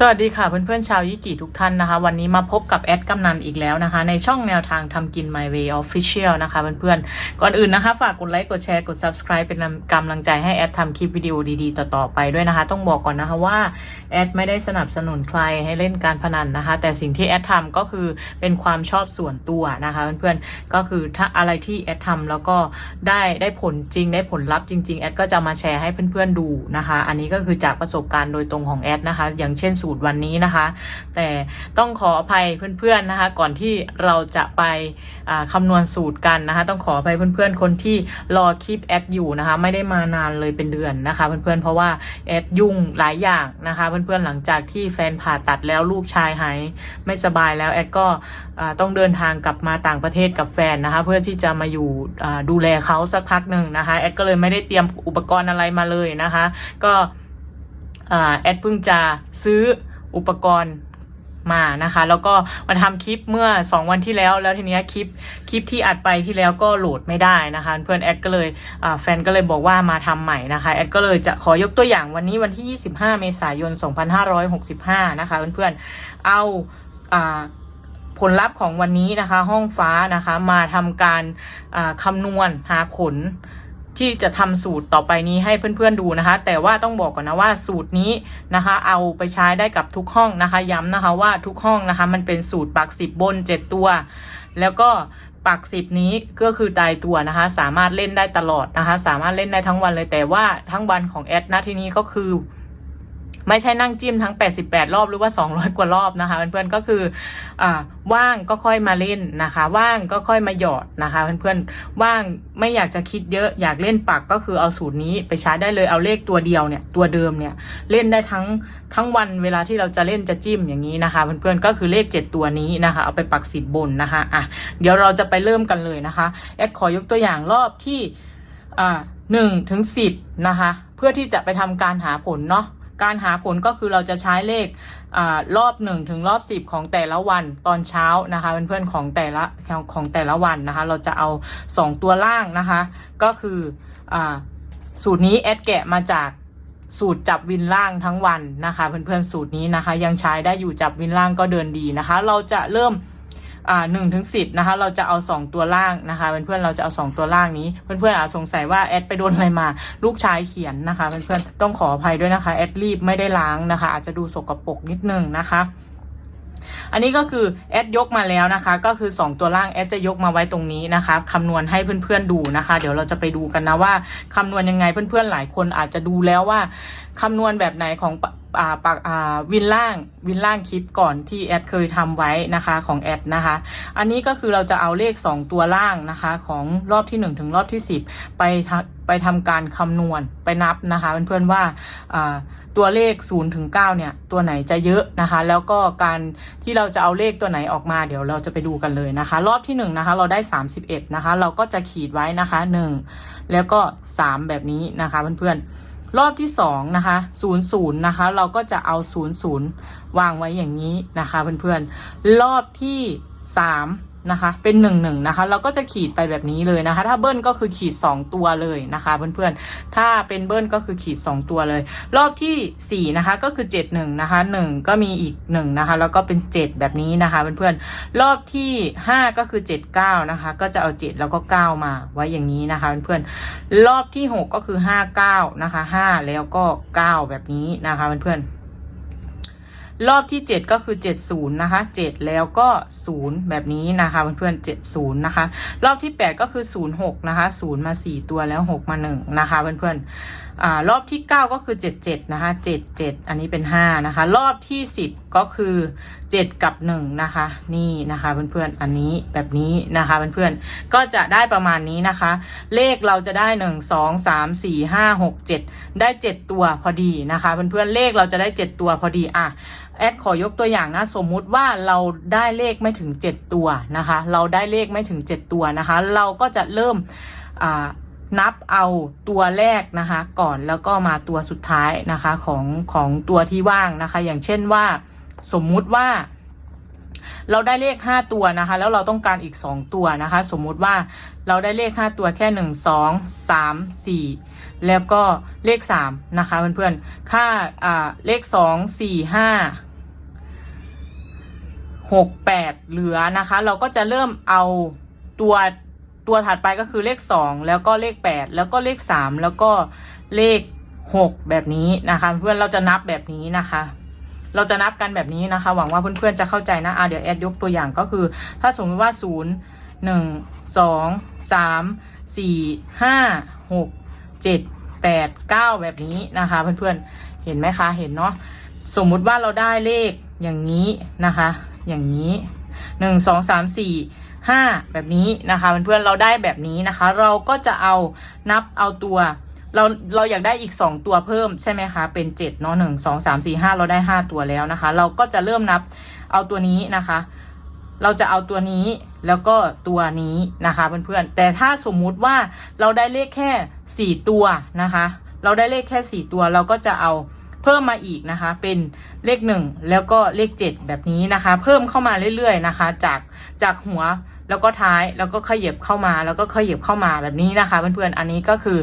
สวัสดีค่ะเพื่อนๆชาวยิกิทุกท่านนะคะ วันนี้มาพบกับแอดกำนันอีกแล้วนะคะ ในช่องแนวทางทำกิน My Way Official นะคะเพื่อนๆ ก่อนอื่นนะคะ ฝากกดไลค์กดแชร์กด Subscribe เป็นกำลังใจให้แอดทำคลิปวิดีโอดีๆ ต่อๆไปด้วยนะคะ ต้องบอกก่อนนะคะว่าแอดไม่ได้สนับสนุนใครให้เล่นการพนันนะคะ แต่สิ่งที่แอดทำก็คือเป็นความชอบส่วนตัวนะคะเพื่อนๆก็คือถ้าอะไรที่แอดทำแล้วก็ได้ได้ผลจริงได้ผลลัพธ์จริงๆแอดก็จะมาแชร์ให้เพื่อนๆดูนะคะ อันนี้ก็คือจากประสบการณ์โดยตรงของแอดนะคะ อย่างเช่นสูตรวันนี้นะคะ แต่ต้องขออภัยเพื่อนๆนะคะ ก่อนที่เราจะไปอ่าคำนวณสูตรกันนะคะ ต้องขออภัยเพื่อนๆ คนที่รอคลิปแอดอยู่นะคะ ไม่ได้มานานเลยเป็นเดือนนะคะ เพื่อนๆเพราะว่าแอดยุ่งหลายอย่างนะคะ เพื่อนๆหลังจากที่แฟนผ่าตัดแล้วลูกชายหายไม่สบายแล้วแอดก็ต้องเดินทางกลับมาต่างประเทศกับแฟนนะคะ เพื่อที่จะมาอยู่ดูแลเขาสักพักหนึ่งนะคะแอดก็เลยไม่ได้เตรียมอุปกรณ์อะไรมาเลยนะคะ ก็ แอดเพิ่งจะซื้ออุปกรณ์มานะคะ แล้วก็มาทำคลิปเมื่อ 2 วันที่แล้ว แล้วทีเนี้ยคลิปคลิปที่อัดไปที่แล้วก็โหลดไม่ได้นะคะ เพื่อนแอดก็เลยแฟนก็เลยบอกว่ามาทำใหม่นะคะแอดก็เลยจะขอยกตัวอย่างวันนี้วันที่ 25 เมษายน 2565 นะคะ เพื่อนๆเอาอผลลัพธ์ของวันนี้นะคะ ห้องฟ้านะคะมาทำการคำนวณหาผล ที่จะทำสูตรต่อไปนี้ให้เพื่อนๆดูนะคะ แต่ว่าต้องบอกก่อนนะว่าสูตรนี้นะคะ เอาไปใช้ได้กับทุกห้องนะคะ ย้ำนะคะว่าทุกห้องนะคะ มันเป็นสูตรปักสิบบนเจ็ดตัว แล้วก็ปักสิบนี้ก็คือตายตัวนะคะ สามารถเล่นได้ตลอดนะคะ สามารถเล่นได้ทั้งวันเลยแต่ว่าทั้งวันของแอดนะที่นี้ก็คือ ไม่ใช่นั่งจิ้มทั้ง 88 รอบหรือว่า 200 กว่ารอบนะคะ เพื่อนๆก็คืออ่าว่างก็ค่อยมาเล่นนะคะ ว่างก็ค่อยมาหยอดนะคะ เพื่อนๆว่างไม่อยากจะคิดเยอะอยากเล่นปักก็คือเอาสูตรนี้ไปใช้ได้เลยเอาเลขตัวเดียวเนี่ยตัวเดิมเนี่ยเล่นได้ทั้งทั้งวันเวลาที่เราจะเล่นจะจิ้มอย่างนี้นะคะ เพื่อนๆก็คือเลข 7 ตัวนี้นะคะ เอาไปปักสิบบนนะคะอะเดี๋ยวเราจะไปเริ่มกันเลยนะคะแอดขอยกตัวอย่างรอบที่อ่าหนึ่งถึงสิบนะคะ เพื่อที่จะไปทำการหาผลเนาะ การหาผลก็คือเราจะใช้เลขอรอบหนึ่งถึงรอบสิบของแต่ละวันตอนเช้านะคะเพื่อนๆของแต่ละของแต่ละวันนะคะ เราจะเอาสองตัวล่างนะคะ ก็คืออสูตรนี้แอดแกะมาจากสูตรจับวินล่างทั้งวันนะคะ เพื่อนๆสูตรนี้นะคะ ยังใช้ได้อยู่จับวินล่างก็เดินดีนะคะ เราจะเริ่ม อ่าหนึ่งถึงสิบนะคะ เราจะเอาสองตัวล่างนะคะเพื่อนๆเราจะเอาสองตัวล่างนี้เพื่อนๆอาจสงสัยว่าแอดไปโดนอะไรมา ลูกชายเขียนนะคะเพื่อนๆต้องขออภัยด้วยนะคะแอดรีบไม่ได้ล้างนะคะ อาจจะดูสกปรกนิดนึงนะคะ อันนี้ก็คือแอดยกมาแล้วนะคะ ก็คือ 2 ตัวล่างแอดจะยกมาไว้ตรงนี้นะคะคำนวณให้เพื่อนๆดูนะคะ เดี๋ยวเราจะไปดูกันนะว่าคำนวณยังไงเพื่อนๆหลายคนอาจจะดูแล้วว่าคำนวณแบบไหนของปากวินล่างวินล่างคลิปก่อนที่แอดเคยทำไว้นะคะของแอดนะคะ อันนี้ก็คือเราจะเอาเลข 2 ตัวล่างนะคะ ของรอบที่ 1 ถึงรอบที่ 10 ไปทำไปทำการคำนวณไปนับนะคะเพื่อนๆว่าอ่า ตัวเลข0ถึง9เนี่ยตัวไหนจะเยอะนะคะ แล้วก็การที่เราจะเอาเลขตัวไหนออกมาเดี๋ยวเราจะไปดูกันเลยนะคะ รอบที่1นะคะเราได้ 31นะคะเราก็จะขีดไว้นะคะ 1 แล้วก็ 3 แบบนี้นะคะเพื่อนๆรอบที่2นะคะ00นะคะเราก็จะเอา00วางไว้อย่างนี้นะคะเพื่อนๆรอบที่3 นะคะ เป็นหนึ่งหนึ่งนะคะเราก็จะขีดไปแบบนี้เลยนะคะ ถ้าเบิ้ลก็คือขีด 2 ตัวเลยนะคะ เพื่อนๆ ถ้าเป็นเบิ้ลก็คือขีด 2 ตัวเลย รอบที่4นะคะก็คือ7 1นะคะ1 ก็มีอีก1นะคะแล้วก็เป็น 7 แบบนี้นะคะเพื่อนๆรอบที่ 5 ก็คือ 7 9นะคะก็จะเอา 7 แล้วก็ 9 มาไว้อย่างนี้นะคะเพื่อนๆรอบที่ 6 ก็คือ 5 9นะคะ5แล้วก็ 9 แบบนี้นะคะเพื่อนๆ รอบที่ 7 ก็คือ 70 นะคะ 7 แล้วก็ 0 แบบนี้นะคะเพื่อนๆ70 นะคะ รอบที่ 8 ก็คือ 06 นะคะ 0 มา 4 ตัวแล้ว 6 มา 1 นะคะเพื่อนๆ อ่ารอบที่ 9 ก็คือ 77 นะคะ 77 อันนี้เป็น 5 นะคะ รอบที่ 10 ก็คือ 7 กับ 1 นะคะ นี่นะคะเพื่อนๆ อันนี้แบบนี้นะคะเพื่อนๆ ก็จะได้ประมาณนี้นะคะ เลขเราจะได้ 1 2 3 4 5 6 7 ได้ 7 ตัวพอดีนะคะเพื่อนๆ เลขเราจะได้ 7 ตัวพอดี อะ แอดขอยกตัวอย่างนะ สมมุติว่าเราได้เลขไม่ถึง 7 ตัวนะคะ เราได้เลขไม่ถึง 7 ตัวนะคะ เราก็จะเริ่ม อ่า นับเอาตัวแรกนะคะ ก่อนแล้วก็มาตัวสุดท้ายนะคะของของตัวที่ว่างนะคะ อย่างเช่นว่า สมมุติว่า เราได้เลข 5 ตัวนะคะ แล้วเราต้องการอีก 2 ตัวนะคะ สมมุติว่าเราได้เลข 5 ตัวแค่ 1 2 3 4 แล้วก็เลข 3 นะคะ เพื่อนๆค่าอ่าเลข 2 4 5หกแปดเหลือนะคะ เราก็จะเริ่มเอาตัว ตัวถัดไปก็คือเลขสองแล้วก็เลขแปดแล้วก็เลขสามแล้วก็เลขหกแบบนี้นะคะ เพื่อนเราจะนับแบบนี้นะคะ เราจะนับกันแบบนี้นะคะ หวังว่าเพื่อนๆจะเข้าใจนะอะเดี๋ยวแอดยกตัวอย่างก็คือ ถ้าสมมติว่าศูนย์หนึ่งสองสามสี่ห้าหกเจ็ดแปดเก้าแบบนี้นะคะ เพื่อนๆเห็นไหมคะเห็นเนาะสมมุติว่าเราได้เลขอย่างนี้นะคะ อย่างนี้ หนึ่งสองสามสี่ห้าแบบนี้นะคะเพื่อนๆเราได้แบบนี้นะคะ เราก็จะเอานับเอาตัวเราเราอยากได้อีก 2 ตัวเพิ่มใช่ไหมคะ เป็น7เนาะหนึ่งสองสามสี่ห้าเราได้ 5 ตัวแล้วนะคะ เราก็จะเริ่มนับเอาตัวนี้นะคะ เราจะเอาตัวนี้แล้วก็ตัวนี้นะคะเพื่อนๆแต่ถ้าสมมุติว่าเราได้เลขแค่ 4 ตัวนะคะ เราได้เลขแค่ 4 ตัวเราก็จะเอา พิ่มมาอีกนะคะเป็นเลข 1 แล้วก็เลข 7 แบบนี้นะคะ เพิ่มเข้ามาเรื่อยๆนะคะ จากจากหัวแล้วก็ท้ายแล้วก็ขยับเข้ามาแล้วก็ขยับเข้ามาแบบนี้นะคะ เพื่อนๆอันนี้ก็คือ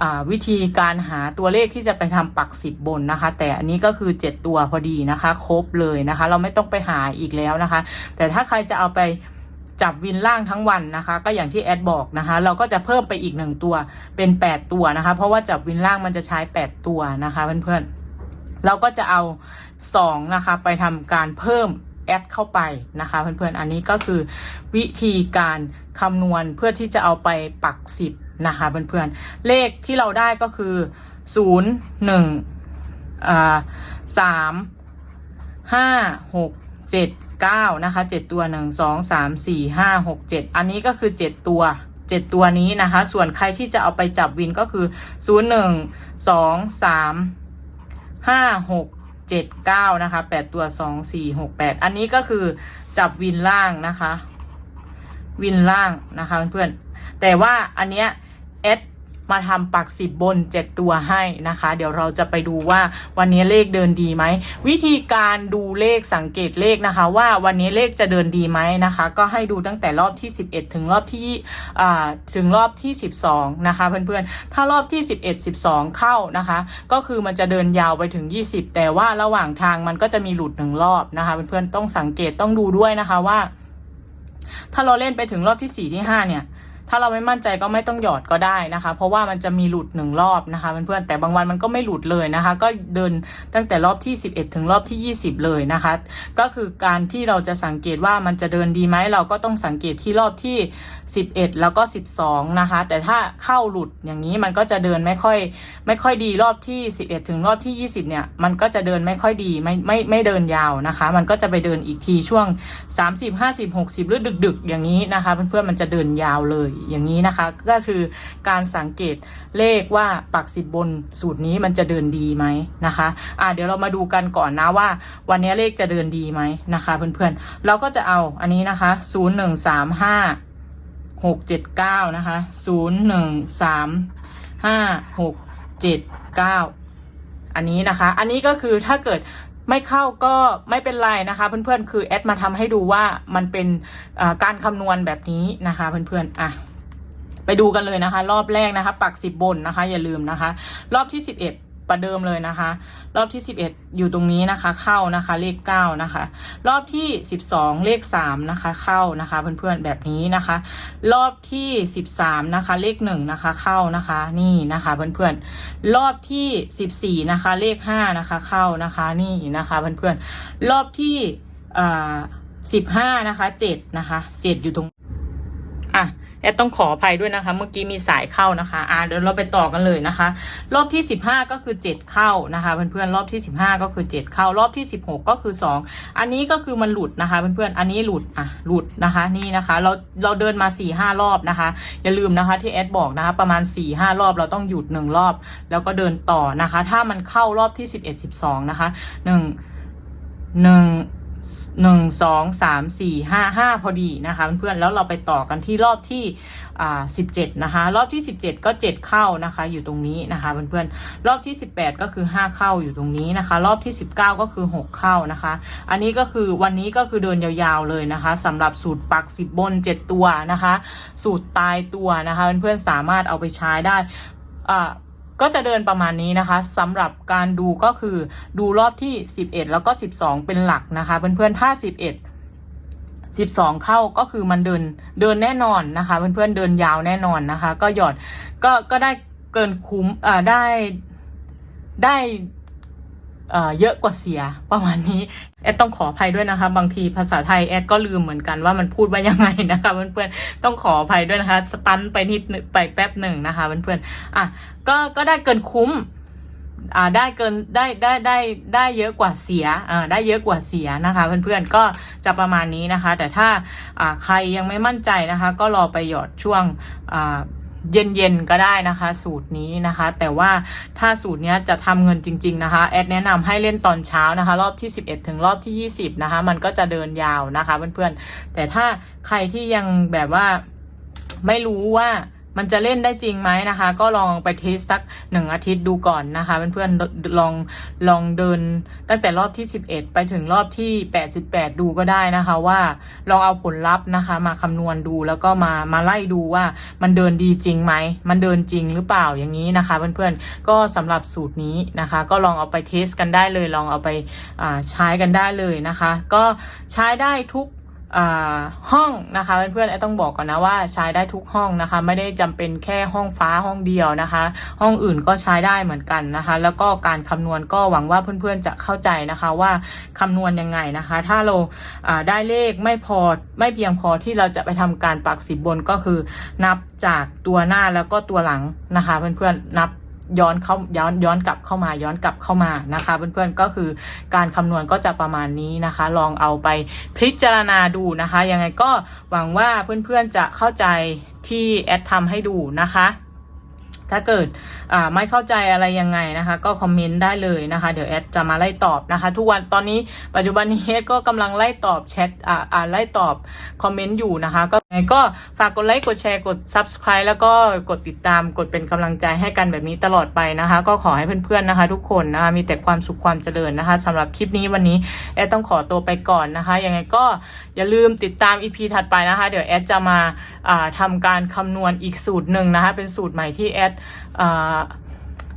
อวิธีการหาตัวเลขที่จะไปทำปักสิบบนนะคะ แต่อันนี้ก็คือ 7 ตัวพอดีนะคะ ครบเลยนะคะ เราไม่ต้องไปหาอีกแล้วนะคะ แต่ถ้าใครจะเอาไปจับวินล่างทั้งวันนะคะ ก็อย่างที่แอดบอกนะคะ เราก็จะเพิ่มไปอีกหนึ่งตัวเป็น 8 ตัวนะคะ เพราะว่าจับวินล่างมันจะใช้ 8 ตัวนะคะ เพื่อนๆ เราก็จะเอา 2 นะคะ ไปทำการเพิ่มแอดเข้าไปนะคะเพื่อนๆ อันนี้ก็คือวิธีการคำนวณเพื่อที่จะเอาไปปักสิบนะคะเพื่อนๆ เลขที่เราได้ก็คือ 0 1อ่าสามห้าหกเจ็ดเก้านะคะเจ็ดตัวหนึ่งสองสามสี่ห้าหกเจ็ดอันนี้ก็คือเจ็ดตัวเจ็ดตัวนี้นะคะ ส่วนใครที่จะเอาไปจับวินก็คือศูนย์หนึ่งสองสาม ห้าหกเจ็ดเก้านะคะแปดตัวสองสี่หกแปดอันนี้ก็คือจับวินล่างนะคะ วินล่างนะคะเพื่อนๆแต่ว่าอันเนี้ยแอด มาทำปักสิบบนเจ็ดตัวให้นะคะ เดี๋ยวเราจะไปดูว่าวันนี้เลขเดินดีไหม วิธีการดูเลขสังเกตเลขนะคะ ว่าวันนี้เลขจะเดินดีไหมนะคะ ก็ให้ดูตั้งแต่รอบที่ 11 ถึงรอบที่อ่าถึงรอบที่ 12 นะคะ เพื่อนๆ ถ้ารอบที่ 11 12 เข้านะคะ ก็คือมันจะเดินยาวไปถึง 20 แต่ว่าระหว่างทางมันก็จะมีหลุดหนึ่งรอบนะคะ เพื่อนๆ ต้องสังเกตต้องดูด้วยนะคะว่า ถ้าเราเล่นไปถึงรอบที่สี่ที่ห้าเนี่ย ถ้าเราไม่มั่นใจก็ไม่ต้องหยอดก็ได้นะคะ เพราะว่ามันจะมีหลุดหนึ่งรอบนะคะเพื่อนๆแต่บางวันมันก็ไม่หลุดเลยนะคะ ก็เดินตั้งแต่รอบที่ 11 ถึงรอบที่ 20 เลยนะคะ ก็คือการที่เราจะสังเกตว่ามันจะเดินดีไหมเราก็ต้องสังเกตที่รอบที่ 11 แล้วก็ 12 นะคะ แต่ถ้าเข้าหลุดอย่างนี้มันก็จะเดินไม่ค่อยไม่ค่อยดีรอบที่ 11 ถึงรอบที่ 20 เนี่ยมันก็จะเดินไม่ค่อยดีไม่ไม่ไม่เดินยาวนะคะ มันก็จะไปเดินอีกทีช่วง 30 50 60 หรือดึก ๆ อย่างนี้นะคะ เพื่อนๆมันจะเดินยาวเลยอย่างนี้นะคะ ก็คือการสังเกตเลขว่าปักสิบบนสูตรนี้มันจะเดินดีไหมนะคะอ่าเดี๋ยวเรามาดูกันก่อนนะว่า วันนี้เลขจะเดินดีไหมนะคะเพื่อนๆเราก็จะเอาอันนี้นะคะ0 1 3 5หกเจ็ดเก้านะคะศูนย์หนึ่งสามห้าหกเจ็ดเก้าอันนี้นะคะ อันนี้ก็คือถ้าเกิดไม่เข้าก็ไม่เป็นไรนะคะ เพื่อนๆ คือแอดมาทำให้ดูว่ามันเป็นการคำนวณแบบนี้นะคะ เพื่อนๆ อะ ไปดูกันเลยนะคะ รอบแรกนะคะ ปักสิบบนนะคะ อย่าลืมนะคะ รอบที่สิบเอ็ดประเดิมเลยนะคะ รอบที่สิบเอ็ดอยู่ตรงนี้นะคะ เข้านะคะ เลขเก้านะคะ รอบที่สิบสองเลขสามนะคะ เข้านะคะ เพื่อนๆแบบนี้นะคะ รอบที่สิบสามนะคะ เลขหนึ่งนะคะ เข้านะคะ นี่นะคะเพื่อนๆรอบที่สิบสี่นะคะ เลขห้านะคะ เข้านะคะ นี่นะคะเพื่อนๆรอบที่อ่าสิบห้านะคะเจ็ดนะคะเจ็ดอยู่ตรง อะ แอดต้องขออภัยด้วยนะคะ เมื่อกี้มีสายเข้านะคะอ่าเดี๋ยวเราไปต่อกันเลยนะคะ รอบที่สิบห้าก็คือเจ็ดเข้านะคะเพื่อนๆรอบที่สิบห้าก็คือเจ็ดเข้ารอบที่สิบหกก็คือสองอันนี้ก็คือมันหลุดนะคะเพื่อนๆอันนี้หลุดอะหลุดนะคะนี่นะคะ เราเราเดินมาสี่ห้ารอบนะคะ อย่าลืมนะคะที่แอดบอกนะคะ ประมาณ4ี่ห้ารอบเราต้องหยุดหนึ่งรอบ แล้วก็เดินต่อนะคะ ถ้ามันเข้ารอบที่สิบเอ็ดสิบสองนะคะหนึ่ง หนึ่งสองสามสี่ห้าห้าพอดีนะคะเพื่อนๆแล้วเราไปต่อกันที่รอบที่อ่าสิบเจ็ดนะคะรอบที่สิบเจ็ดก็เจ็ดเข้านะคะอยู่ตรงนี้นะคะเพื่อนๆรอบที่สิบแปดก็คือห้าเข้าอยู่ตรงนี้นะคะ รอบที่สิบเก้าก็คือหกเข้านะคะ อันนี้ก็คือวันนี้ก็คือเดินยาวๆเลยนะคะสำหรับสูตรปักสิบบนเจ็ดตัวนะคะ สูตรตายตัวนะคะเพื่อนๆสามารถเอาไปใช้ได้อ่า ก็จะเดินประมาณนี้นะคะสำหรับการดูก็คือดูรอบที่ 11 แล้วก็ 12 เป็นหลักนะคะเพื่อนๆถ้า 11 12 เข้าก็คือมันเดินเดินแน่นอนนะคะเพื่อนๆเดินยาวแน่นอนนะคะ ก็หยอดก็ก็ได้เกินคุ้มอ่าได้ได้ เเยอะกว่าเสียประมาณนี้ แอดต้องขออภัยด้วยนะคะ บางทีภาษาไทยแอดก็ลืมเหมือนกันว่ามันพูดว่ายังไงนะคะเพื่อนๆต้องขออภัยด้วยนะคะ สตันไปนิดไปแป๊บหนึ่งนะคะเพื่อนๆอะก็ก็ได้เกินคุ้มอ่าได้เกินได้ได้ได้ได้เยอะกว่าเสียอ่าได้เยอะกว่าเสียนะคะ เพื่อนๆก็จะประมาณนี้นะคะ แต่ถ้าอ่าใครยังไม่มั่นใจนะคะ ก็รอไปหยอดช่วงอ่า เย็นๆก็ได้นะคะ สูตรนี้นะคะ แต่ว่าถ้าสูตรนี้จะทำเงินจริง ๆนะคะ แอดแนะนำให้เล่นตอนเช้านะคะ รอบที่ 11 ถึงรอบที่ 20 นะคะ มันก็จะเดินยาวนะคะเพื่อนๆแต่ถ้าใครที่ยังแบบว่าไม่รู้ว่า มันจะเล่นได้จริงไหมนะคะ ก็ลองไปเทสสักหนึ่งอาทิตย์ดูก่อนนะคะเพื่อนๆลองลองเดินตั้งแต่รอบที่ 11 ไปถึงรอบที่ 88 ดูก็ได้นะคะ ว่าลองเอาผลลัพธ์นะคะ มาคำนวณดูแล้วก็มามาไล่ดูว่ามันเดินดีจริงไหมมันเดินจริงหรือเปล่าอย่างนี้นะคะ เพื่อนๆก็สำหรับสูตรนี้นะคะ ก็ลองเอาไปเทสกันได้เลย ลองเอาไปใช้กันได้เลยนะคะ ก็ใช้ได้ทุก ห้องนะคะเพื่อนๆไอ้ต้องบอกก่อนนะว่าใช้ได้ทุกห้องนะคะ ไม่ได้จำเป็นแค่ห้องฟ้าห้องเดียวนะคะ ห้องอื่นก็ใช้ได้เหมือนกันนะคะ แล้วก็การคำนวณก็หวังว่าเพื่อนๆจะเข้าใจนะคะว่าคำนวณยังไงนะคะ ถ้าเราได้เลขไม่พอไม่เพียงพอที่เราจะไปทำการปักสิบบนก็คือ นับจากตัวหน้าแล้วก็ตัวหลังนะคะ เพื่อนๆนับ ย้อนเข้าย้อนย้อนกลับเข้ามาย้อนกลับเข้ามานะคะเพื่อนๆก็คือการคำนวณก็จะประมาณนี้นะคะ ลองเอาไปพิจารณาดูนะคะ ยังไงก็หวังว่าเพื่อนๆจะเข้าใจที่แอดทำให้ดูนะคะ ถ้าเกิดไม่เข้าใจอะไรยังไงนะคะ ก็คอมเมนต์ได้เลยนะคะ เดี๋ยวแอดจะมาไล่ตอบนะคะ ทุกวันตอนนี้ปัจจุบันนี้แอดก็กำลังไล่ตอบแชทอ่าไล่ตอบคอมเมนต์อยู่นะคะ ก็ยังไงก็ฝากกดไลค์กดแชร์กด subscribe แล้วก็กดติดตามกดเป็นกำลังใจให้กันแบบนี้ตลอดไปนะคะ ก็ขอให้เพื่อนๆนะคะ ทุกคนนะคะมีแต่ความสุขความเจริญนะคะสำหรับคลิปนี้วันนี้แอดต้องขอตัวไปก่อนนะคะยังไงก็อย่าลืมติดตาม EP ถัดไปนะคะ เดี๋ยวแอดจะมาอ่าทำการคำนวณอีกสูตรหนึ่งนะคะ เป็นสูตรใหม่ที่แอด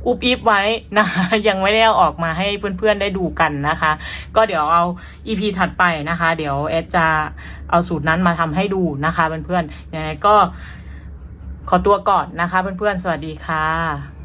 อุบอิบไว้นะคะยังไม่ได้เอาออกมาให้เพื่อนๆได้ดูกันนะคะ ก็เดี๋ยวเอา EP ถัดไปนะคะ เดี๋ยวแอดจะเอาสูตรนั้นมาทำให้ดูนะคะเพื่อนๆยังไงก็ขอตัวก่อนนะคะเพื่อนๆสวัสดีค่ะ